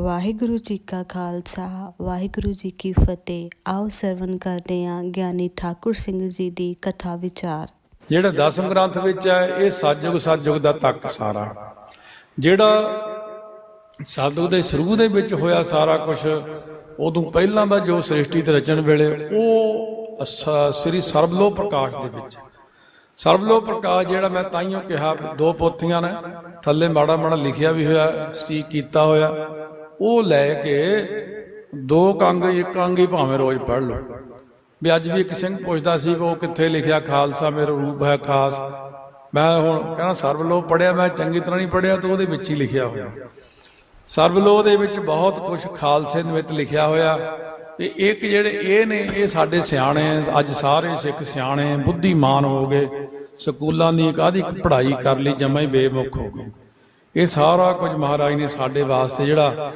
ਵਾਹਿਗੁਰੂ ਜੀ ਕਾ ਖਾਲਸਾ, ਵਾਹਿਗੁਰੂ ਜੀ ਕੀ ਫਤਿਹ। ਆਓ ਸਰਵਨ ਕਰਦੇ ਹਾਂ ਗਿਆਨੀ ਠਾਕੁਰ ਸਿੰਘ ਜੀ ਦੀ ਕਥਾ ਵਿਚਾਰ। ਜਿਹੜਾ ਦਸਮ ਗ੍ਰੰਥ ਵਿੱਚ ਹੈ, ਇਹ ਸਤਜੁਗ ਸਤਜੁਗ ਦਾ ਤੱਕ ਸਾਰਾ। ਜਿਹੜਾ ਸਤਜੁਗ ਦੇ ਸ਼ੁਰੂ ਦੇ ਵਿੱਚ ਹੋਇਆ ਸਾਰਾ ਕੁਝ ਉਦੋਂ ਪਹਿਲਾਂ ਦਾ ਜੋ ਸ੍ਰਿਸ਼ਟੀ ਤੇ ਰਚਨ ਵੇਲੇ, ਉਹ ਸ੍ਰੀ ਸਰਬਲੋ ਪ੍ਰਕਾਸ਼ ਦੇ ਵਿੱਚ। ਸਰਬਲੋ ਪ੍ਰਕਾਸ਼ ਜਿਹੜਾ ਮੈਂ ਤਾਈਓ ਕਿਹਾ, ਦੋ ਪੋਥੀਆਂ ਨੇ, ਥੱਲੇ ਮਾੜਾ ਮਾੜਾ ਲਿਖਿਆ ਵੀ ਹੋਇਆ, ਸਟੀਕ ਕੀਤਾ ਹੋਇਆ। ਉਹ ਲੈ ਕੇ ਦੋ ਕੰਗ, ਇੱਕ ਅੰਗ ਹੀ ਭਾਵੇਂ ਰੋਜ਼ ਪੜ੍ਹ ਲਓ। ਵੀ ਅੱਜ ਵੀ ਇੱਕ ਸਿੰਘ ਪੁੱਛਦਾ ਸੀ ਵੀ ਉਹ ਕਿੱਥੇ ਲਿਖਿਆ, ਖਾਲਸਾ ਮੇਰਾ ਰੂਪ ਹੈ ਖਾਸ। ਮੈਂ ਹੁਣ ਕਹਿੰਦਾ ਸਰਬਲੋ ਪੜਿਆ ਮੈਂ ਚੰਗੀ ਤਰ੍ਹਾਂ ਨਹੀਂ ਪੜਿਆ ਤਾਂ ਉਹਦੇ ਵਿੱਚ ਹੀ ਲਿਖਿਆ ਹੋਇਆ। ਸਰਬਲੋ ਦੇ ਵਿੱਚ ਬਹੁਤ ਕੁਝ ਖਾਲਸੇ ਦੇ ਵਿੱਚ ਲਿਖਿਆ ਹੋਇਆ। ਤੇ ਇੱਕ ਜਿਹੜੇ ਇਹ ਨੇ, ਇਹ ਸਾਡੇ ਸਿਆਣੇ ਅੱਜ ਸਾਰੇ ਸਿੱਖ ਸਿਆਣੇ ਬੁੱਧੀਮਾਨ ਹੋ ਗਏ। ਸਕੂਲਾਂ ਦੀ ਕਾਦੀ ਪੜ੍ਹਾਈ ਕਰ ਲਈ, ਜਮਾਂ ਹੀ ਬੇਮੁਖ ਹੋ ਗਏ। ਇਹ ਸਾਰਾ ਕੁਝ ਮਹਾਰਾਜ ਨੇ ਸਾਡੇ ਵਾਸਤੇ ਜਿਹੜਾ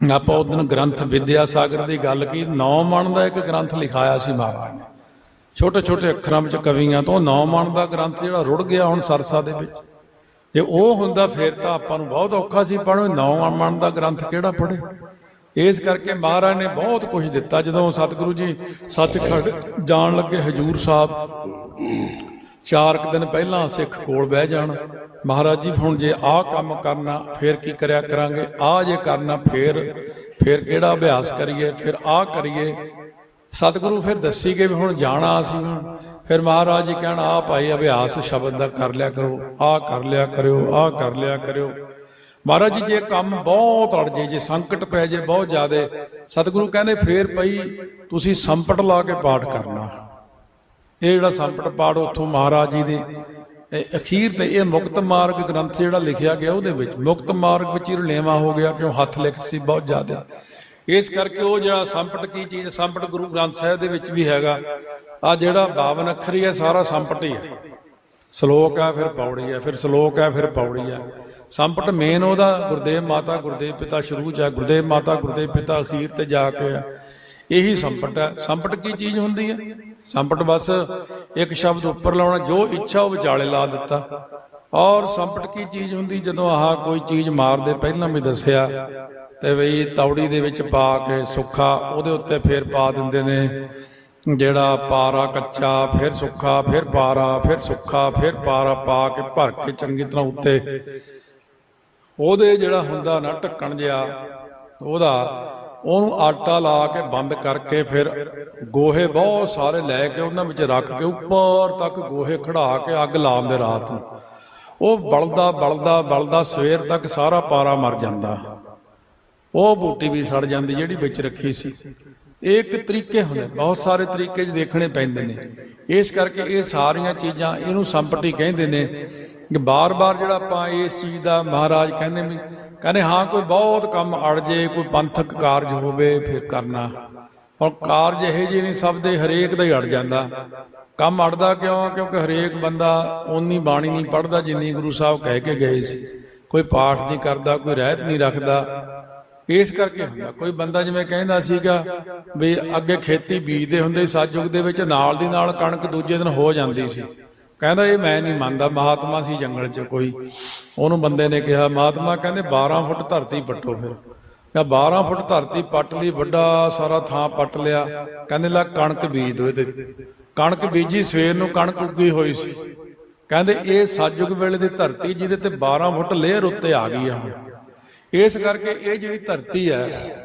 ਆਪਾਂ ਉਸ ਦਿਨ ਗ੍ਰੰਥ ਵਿਦਿਆ ਸਾਗਰ ਦੀ ਗੱਲ ਕੀ, ਨੌ ਮਣ ਦਾ ਇੱਕ ਗ੍ਰੰਥ ਲਿਖਾਇਆ ਸੀ ਮਹਾਰਾਜ ਨੇ। ਛੋਟੇ ਛੋਟੇ ਅੱਖਰਾਂ ਵਿੱਚ ਕਵੀਆਂ ਤੋਂ ਨੌ ਮਣ ਦਾ ਗ੍ਰੰਥ ਜਿਹੜਾ ਰੁੜ ਗਿਆ ਹੁਣ ਸਰਸਾ ਦੇ ਵਿੱਚ। ਜੇ ਉਹ ਹੁੰਦਾ ਫਿਰ ਤਾਂ ਆਪਾਂ ਨੂੰ ਬਹੁਤ ਔਖਾ ਸੀ ਪੜ੍ਹੋ ਨੌ ਮਣ ਦਾ ਗ੍ਰੰਥ ਕਿਹੜਾ ਪੜ੍ਹੇ ਇਸ ਕਰਕੇ ਮਹਾਰਾਜ ਨੇ ਬਹੁਤ ਕੁਝ ਦਿੱਤਾ। ਜਦੋਂ ਸਤਿਗੁਰੂ ਜੀ ਸੱਚਖੰਡ ਜਾਣ ਲੱਗੇ ਹਜੂਰ ਸਾਹਿਬ ਚਾਰ ਕੁ ਦਿਨ ਪਹਿਲਾਂ ਸਿੱਖ ਕੋਲ ਬਹਿ ਜਾਣ। ਮਹਾਰਾਜ ਜੀ, ਹੁਣ ਜੇ ਆਹ ਕੰਮ ਕਰਨਾ, ਫੇਰ ਕੀ ਕਰਿਆ ਕਰਾਂਗੇ? ਆਹ ਜੇ ਕਰਨਾ, ਫੇਰ ਫੇਰ ਕਿਹੜਾ ਅਭਿਆਸ ਕਰੀਏ? ਫਿਰ ਆਹ ਕਰੀਏ। ਸਤਿਗੁਰੂ ਫਿਰ ਦੱਸੀ ਗਏ ਵੀ ਹੁਣ ਜਾਣਾ ਅਸੀਂ। ਹੁਣ ਫਿਰ ਮਹਾਰਾਜ ਜੀ ਕਹਿਣ ਆ ਭਾਈ ਅਭਿਆਸ ਸ਼ਬਦ ਦਾ ਕਰ ਲਿਆ ਕਰੋ। ਆਹ ਕਰ ਲਿਆ ਕਰਿਓ, ਆਹ ਕਰ ਲਿਆ ਕਰਿਓ। ਮਹਾਰਾਜ ਜੀ, ਜੇ ਕੰਮ ਬਹੁਤ ਅੜ ਜੇ ਜੇ ਸੰਕਟ ਪੈ ਜੇ ਬਹੁਤ ਜ਼ਿਆਦੇ, ਸਤਿਗੁਰੂ ਕਹਿੰਦੇ, ਫੇਰ ਭਈ ਤੁਸੀਂ ਸੰਪਟ ਲਾ ਕੇ ਪਾਠ ਕਰਨਾ। ਇਹ ਜਿਹੜਾ ਸੰਪਟ ਪਾਠ ਉੱਥੋਂ ਮਹਾਰਾਜ ਜੀ ਦੇ ਅਖੀਰ ਤੇ ਇਹ ਮੁਕਤ ਮਾਰਗ ਗ੍ਰੰਥ ਜਿਹੜਾ ਲਿਖਿਆ ਗਿਆ ਉਹਦੇ ਵਿੱਚ, ਮੁਕਤ ਮਾਰਗ ਵਿੱਚ ਹੀ ਰਲੇਵਾ ਹੋ ਗਿਆ, ਕਿਉਂ ਹੱਥ ਲਿਖ ਸੀ ਬਹੁਤ ਜ਼ਿਆਦਾ। ਇਸ ਕਰਕੇ ਉਹ ਜਿਹੜਾ ਸੰਪਟ ਕੀ ਚੀਜ਼, ਸੰਪਟ ਗੁਰੂ ਗ੍ਰੰਥ ਸਾਹਿਬ ਦੇ ਵਿੱਚ ਵੀ ਹੈਗਾ ਆ ਜਿਹੜਾ 52 ਅੱਖਰੀ ਹੈ, ਸਾਰਾ ਸੰਪਟ ਹੀ ਹੈ। ਸ਼ਲੋਕ ਹੈ, ਫਿਰ ਪੌੜੀ ਹੈ, ਫਿਰ ਸ਼ਲੋਕ ਹੈ, ਫਿਰ ਪੌੜੀ ਹੈ। ਸੰਪਟ ਮੇਨ ਉਹਦਾ, ਗੁਰਦੇਵ ਮਾਤਾ, ਗੁਰਦੇਵ ਪਿਤਾ ਸ਼ੁਰੂ ਚ ਹੈ, ਗੁਰਦੇਵ ਮਾਤਾ, ਗੁਰਦੇਵ ਪਿਤਾ ਅਖੀਰ ਤੇ ਜਾ ਕੇ ਹੈ। ਇਹੀ ਸੰਪਟ ਹੈ। ਸੰਪਟ ਕੀ ਚੀਜ਼ ਹੁੰਦੀ ਹੈ? ਸੰਪਟ ਬਸ ਇੱਕ ਸ਼ਬਦ ਉੱਪਰ ਲਾਉਣਾ, ਜੋ ਇੱਛਾ ਉਹ ਵਿਚਾਲੇ ਲਾ ਦਿੱਤਾ। ਔਰ ਸੰਪਟ ਕੀ ਚੀਜ਼ ਹੁੰਦੀ? ਜਦੋਂ ਆਹ ਕੋਈ ਚੀਜ਼ ਮਾਰਦੇ, ਪਹਿਲਾਂ ਵੀ ਦੱਸਿਆ ਤੇ ਬਈ ਤੌੜੀ ਦੇ ਵਿੱਚ ਪਾ ਕੇ ਸੁੱਖਾ, ਉਹਦੇ ਉੱਤੇ ਫੇਰ ਪਾ ਦਿੰਦੇ ਨੇ। ਜਿਹੜਾ ਪਾਰਾ ਕੱਚਾ, ਫਿਰ ਸੁੱਖਾ, ਫਿਰ ਪਾਰਾ, ਫਿਰ ਸੁੱਖਾ, ਫਿਰ ਪਾਰਾ ਪਾ ਕੇ ਭਰ ਕੇ ਚੰਗੀ ਤਰ੍ਹਾਂ ਉੱਤੇ। ਉਹਦੇ ਜਿਹੜਾ ਹੁੰਦਾ ਨਾ ਢੱਕਣ ਜਿਆ ਉਹਦਾ ਉਹਨੂੰ ਆਟਾ ਲਾ ਕੇ ਬੰਦ ਕਰਕੇ ਫਿਰ ਗੋਹੇ ਬਹੁਤ ਸਾਰੇ ਲੈ ਕੇ ਉਹਨਾਂ ਵਿੱਚ ਰੱਖ ਕੇ ਉੱਪਰ ਤੱਕ ਗੋਹੇ ਖੜਾ ਕੇ ਅੱਗ ਲਾਉਂਦੇ ਰਾਤ ਨੂੰ। ਉਹ ਬਲਦਾ ਬਲਦਾ ਬਲਦਾ, ਸਵੇਰ ਤੱਕ ਸਾਰਾ ਪਾਰਾ ਮਰ ਜਾਂਦਾ। ਉਹ ਬੂਟੀ ਵੀ ਸੜ ਜਾਂਦੀ ਜਿਹੜੀ ਵਿੱਚ ਰੱਖੀ ਸੀ। ਇਹ ਇੱਕ ਤਰੀਕੇ ਹੁੰਦੇ, ਬਹੁਤ ਸਾਰੇ ਤਰੀਕੇ ਜ ਦੇਖਣੇ ਪੈਂਦੇ ਨੇ। ਇਸ ਕਰਕੇ ਇਹ ਸਾਰੀਆਂ ਚੀਜ਼ਾਂ ਇਹਨੂੰ ਸੰਪਤੀ ਕਹਿੰਦੇ ਨੇ ਕਿ ਬਾਰ-ਬਾਰ ਜਿਹੜਾ ਆਪਾਂ ਇਸ ਚੀਜ਼ ਦਾ ਮਹਾਰਾਜ ਕਹਿੰਦੇ ਵੀ, ਕਹਿੰਦੇ ਹਾਂ ਕੋਈ ਬਹੁਤ ਕੰਮ ਅੜ ਜੇ, ਕੋਈ ਪੰਥਕ ਕਾਰਜ ਹੋਵੇ, ਫਿਰ ਕਰਨਾ। ਔਰ ਕਾਰਜ ਇਹ ਜਿਹੇ ਨਹੀਂ, ਸਭ ਦੇ ਹਰੇਕ ਦਾ ਹੀ ਅੜ ਜਾਂਦਾ। ਕੰਮ ਅੜਦਾ ਕਿਉਂ? ਕਿਉਂਕਿ ਹਰੇਕ ਬੰਦਾ ਉਨੀ ਬਾਣੀ ਨਹੀਂ ਪੜਦਾ ਜਿੰਨੀ ਗੁਰੂ ਸਾਹਿਬ ਕਹਿ ਕੇ ਗਏ ਸੀ। ਕੋਈ ਪਾਠ ਨਹੀਂ ਕਰਦਾ, ਕੋਈ ਰਹਿਤ ਨਹੀਂ ਰੱਖਦਾ। ਇਸ ਕਰਕੇ ਹੁੰਦਾ। ਕੋਈ ਬੰਦਾ ਜਿਵੇਂ ਕਹਿੰਦਾ ਸੀਗਾ ਵੀ ਅੱਗੇ ਖੇਤੀ ਬੀਜਦੇ ਹੁੰਦੇ ਸਤਜੁਗ ਦੇ ਵਿੱਚ ਨਾਲ ਦੀ ਨਾਲ ਕਣਕ ਦੂਜੇ ਦਿਨ ਹੋ ਜਾਂਦੀ ਸੀ। ਕਹਿੰਦਾ ਇਹ ਮੈਂ ਨਹੀਂ ਮੰਨਦਾ, ਮਹਾਤਮਾ ਸੀ ਜੰਗਲ 'ਚ ਕੋਈ। ਉਹਨੂੰ ਬੰਦੇ ਨੇ ਕਿਹਾ, ਮਹਾਤਮਾ ਕਹਿੰਦੇ 12 ਫੁੱਟ ਧਰਤੀ ਪੱਟੋ ਫਿਰ। ਕਹ 12 ਫੁੱਟ ਧਰਤੀ ਪੱਟ ਲਈ, ਵੱਡਾ ਸਾਰਾ ਥਾਂ ਪੱਟ ਲਿਆ। ਕਹਿੰਦੇ, ਲਾ ਕਣਕ ਬੀਜ ਦੋ ਇਹਦੇ। ਕਣਕ ਬੀਜੀ, ਸਵੇਰ ਨੂੰ ਕਣਕ ਉੱਗੀ ਹੋਈ ਸੀ। ਕਹਿੰਦੇ, ਇਹ ਸਤਜੁਗ ਵੇਲੇ ਦੀ ਧਰਤੀ, ਜਿਹਦੇ ਤੇ 12 ਫੁੱਟ ਲੇਅਰ ਉੱਤੇ ਆ ਗਈ ਆ ਹੁਣ। ਇਸ ਕਰਕੇ ਇਹ ਜਿਹੜੀ ਧਰਤੀ ਹੈ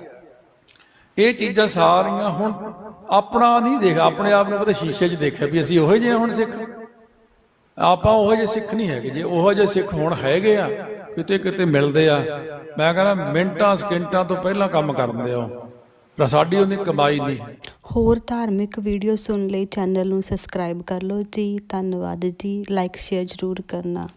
ਇਹ ਚੀਜ਼ਾਂ ਸਾਰੀਆਂ ਹੁਣ ਆਪਣਾ ਨਹੀਂ ਦੇਖ ਆਪਣੇ ਆਪ ਨੂੰ ਪਤਾ ਸ਼ੀਸ਼ੇ 'ਚ ਦੇਖਿਆ ਵੀ ਅਸੀਂ ਉਹੋ ਜਿਹੇ ਹੁਣ ਸਿੱਖ। ਆਪਾਂ ਉਹੋ ਜਿਹੇ ਸਿੱਖ ਨਹੀਂ ਹੈਗੇ। ਜੇ ਉਹੋ ਜਿਹੇ ਸਿੱਖ ਹੁਣ ਹੈਗੇ ਆ, ਕਿਤੇ ਕਿਤੇ ਮਿਲਦੇ ਆ, ਮੈਂ ਕਹਿੰਦਾ ਮਿੰਟਾਂ, ਸਕਿੰਟਾਂ ਤੋਂ ਪਹਿਲਾਂ ਕੰਮ ਕਰਦੇ ਆ ਪਰ ਸਾਡੀ ਉਹਦੀ ਕਮਾਈ ਨਹੀਂ ਹੋਰ ਧਾਰਮਿਕ ਵੀਡੀਓ ਸੁਣ ਲਈ ਚੈਨਲ ਨੂੰ ਸਬਸਕ੍ਰਾਈਬ ਕਰ ਲਓ ਜੀ। ਧੰਨਵਾਦ ਜੀ। ਲਾਈਕ, ਸ਼ੇਅਰ ਜ਼ਰੂਰ ਕਰਨਾ।